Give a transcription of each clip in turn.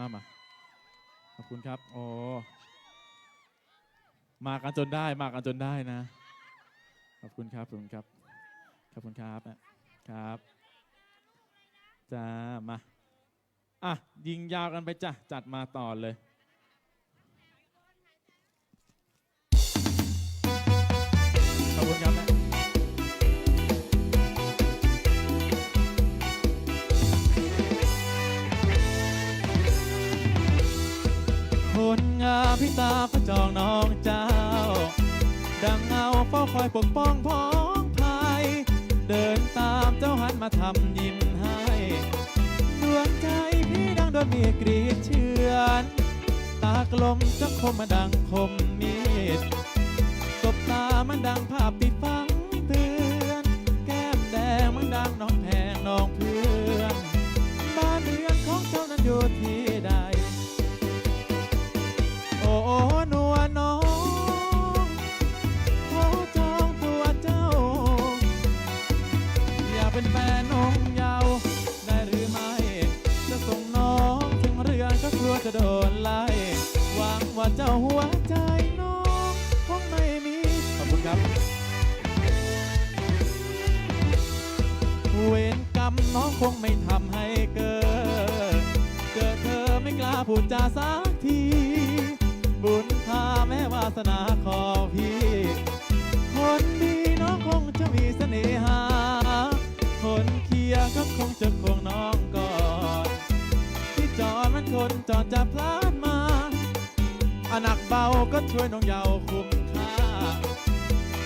มามาขอบคุณครับโอ้มากันจนได้มากันจนได้นะ ขอบคุณครับขอบคุณครับ ขอบคุณครับครับจ้ามาอะยิงยาวกันไปจ้ะจัดมาต่อเลย งามพิตาพระจองน้องเจ้า ดังเงาเฝ้าคอยปกป้องพ้องภัยเดินตามเจ้าหันมาทำยิ้มให้ดวงใจพี่ดังโดนมีดกรีดเชือนตากลมจะคมมาดังคมมีดตบตามันดังภาพติดฟัง เป็นแฟนน้องเยาวได้หรือไม่ จะส่งน้องถึงเรือนก็กลัวจะโดนไล่หวังว่าเจ้าหัวใจน้องคงไม่มี ขอบคุณครับ เวรกรรมน้องคงไม่ทำให้เกิด เกิดเธอไม่กล้าพูดจาสักที บุญพาแม้วาสนาขอพี่ ยก็คงจะควงน้องก่อน ที่จอดมันคนจอดจะพลาดมาอาหนักเบาก็ช่วยน้องเยาวคุ้มค่า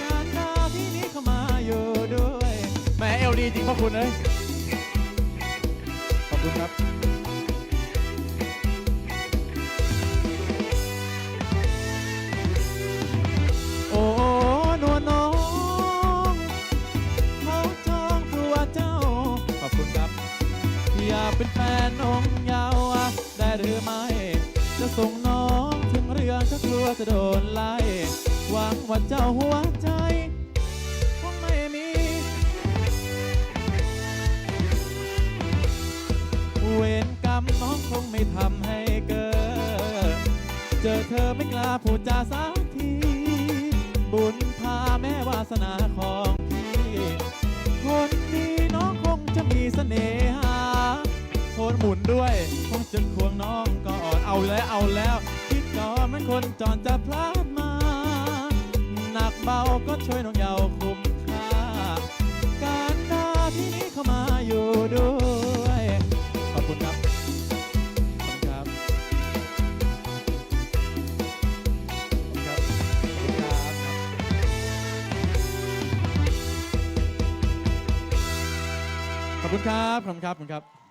การดาที่นี้เข้ามาอยู่ด้วยแม่เอลดีจริงพ่อคุณเอ้ยขอบคุณครับ อย่าเป็นแฟนน้องยาวอะได้หรือไม่ จะส่งน้องถึงเรือนก็กลัวจะโดนไล่หวังว่าเจ้าหัวใจคงไม่มี เวรกรรมน้องคงไม่ทำให้เกิด เจอเธอไม่กล้าพูดจาสักที บุญพาแม่วาสนาของ มุนด้วยคงจะควงน้องก่อนเอาแล้วเอาแล้ว คิดก่อนมันคนจอนจะพลาดมา หนักเบาก็ช่วยน้องเยาวคุ้มค่า การดาที่นี้เข้ามาอยู่ด้วย ขอบคุณครับขอบคุณครับ ขอบคุณครับ ขอบคุณครับขอบคุณครับ